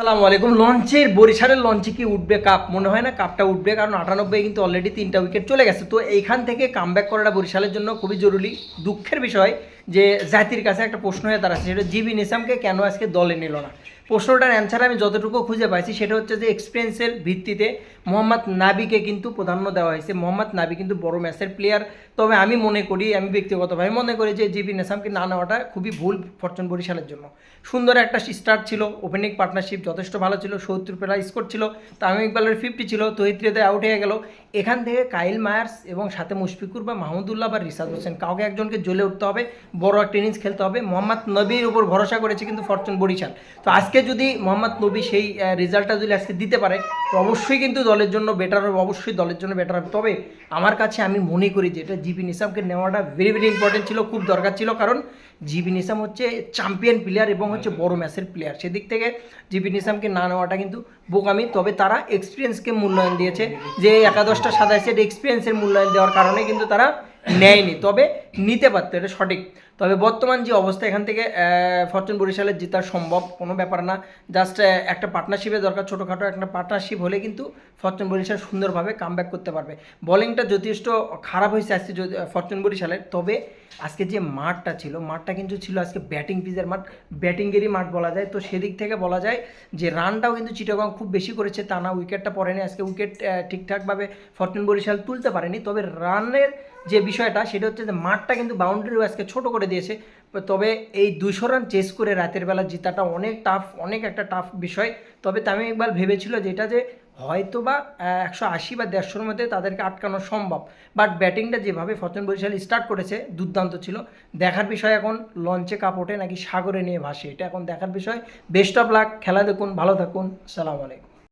আসসালামু আলাইকুম। লঞ্চের বরিশালের লঞ্চে কি উঠবে কাপ মনে হয় না কাপটা উঠবে, কারণ আটানব্বই কিন্তু অলরেডি তিনটা উইকেট চলে গেছে। তো এইখান থেকে কামব্যাক করাটা বরিশালের জন্য খুবই জরুরি। দুঃখের বিষয় যে জাতির কাছে একটা প্রশ্ন হয়ে দাঁড়াচ্ছে, সেটা জিবি নিসামকে কেন আজকে দলে নিল না? প্রশ্নটার অ্যান্সার আমি যতটুকু খুঁজে পাইছি, সেটা হচ্ছে যে এক্সপিরিয়েন্সের ভিত্তিতে মোহাম্মদ নাবিকে কিন্তু প্রাধান্য দেওয়া হয়েছে। মোহাম্মদ নাবি কিন্তু বড় ম্যাচের প্লেয়ার তবে আমি মনে করি, আমি ব্যক্তিগতভাবে মনে করি যে জিবি নিসামকে না নেওয়াটা খুবই ভুল ফরচুন বরিশালের জন্য। সুন্দর একটা স্টার্ট ছিল ওপেনিং পার্টনারশিপ যথেষ্ট ভালো ছিল, সত্তর প্লাস স্কোর ছিল, তামিম ইকবালের ফিফটি ছিল তহিদ আউট হয়ে গেল। এখান থেকে কাইল মায়ার্স এবং সাথে মুশফিকুর বা মাহমুদুল্লাহ বা রিসাদ হোসেন, কাউকে একজনকে জ্বলে উঠতে হবে, বড় একটা ইনিংস খেলতে হবে। মোহাম্মদ নবীর উপর ভরসা করেছে কিন্তু ফরচুন বরিশাল। তো আজকে যদি মোহাম্মদ নবী সেই রেজাল্টটা যদি আজকে দিতে পারে, তো অবশ্যই কিন্তু দলের জন্য বেটার হবে, অবশ্যই দলের জন্য বেটার হবে। তবে আমার কাছে আমি মনে করি যে এটা জিবি নিসামকে নেওয়াটা ভেরি ভেরি ইম্পর্টেন্ট ছিল, খুব দরকার ছিল। কারণ জিবি নিসাম হচ্ছে চ্যাম্পিয়ন প্লেয়ার এবং হচ্ছে বড় ম্যাচের প্লেয়ার সেদিক থেকে জিবি নিসামকে না নেওয়াটা কিন্তু বোকামি, তবে তারা এক্সপিরিয়েন্সকে মূল্যায়ন দিয়েছে যে একাদশটা সেট এক্সপিরিয়েন্সের মূল্যায়ন দেওয়ার কারণে কিন্তু তারা নেয়নি। তবে নিতে পারতো, এটা সঠিক। তবে বর্তমান যে অবস্থা, এখান থেকে ফরচুন বরিশালের জেতা সম্ভব, কোনো ব্যাপার না। জাস্ট একটা পার্টনারশিপের দরকার, ছোটোখাটো একটা পার্টনারশিপ হলে কিন্তু ফরচুন বরিশাল সুন্দরভাবে কামব্যাক করতে পারবে। বলিংটা যথেষ্ট খারাপ হয়েছে আজকে ফরচুন বরিশালের তবে আজকে যে মাঠটা ছিল, মাঠটা কিন্তু ছিল আজকে ব্যাটিং পিচের মাঠ ব্যাটিংয়েরই মাঠ বলা যায়। তো সেদিক থেকে বলা যায় যে রানটাও কিন্তু চিটাগং খুব বেশি করেছে, তা না উইকেটটা পড়েনি। আজকে উইকেট ঠিকঠাকভাবে ফরচুন বরিশাল তুলতে পারেনি। তবে রানের যে বিষয়টা, সেটা হচ্ছে যে মাঠটা কিন্তু বাউন্ডারিও আজকে ছোট করে দিয়েছে। তবে এই দুশো রান চেস করে রাতের বেলা জেতাটা অনেক টাফ অনেক একটা টাফ বিষয়। তবে তামিম ইকবাল ভেবেছিল যেটা যে হয়তো বা একশো আশি বা দেড়শোর মধ্যে তাদেরকে আটকানো সম্ভব। বাট ব্যাটিংটা যেভাবে ফরচুন বরিশাল স্টার্ট করেছে, দুর্দান্ত ছিল। দেখার বিষয় এখন লঞ্চে কাপ ওঠে নাকি সাগরে নিয়ে ভাসে, এটা এখন দেখার বিষয়। বেস্ট অফ লাক খেলা দেখুন, ভালো থাকুন, সালাম আলাইকুম।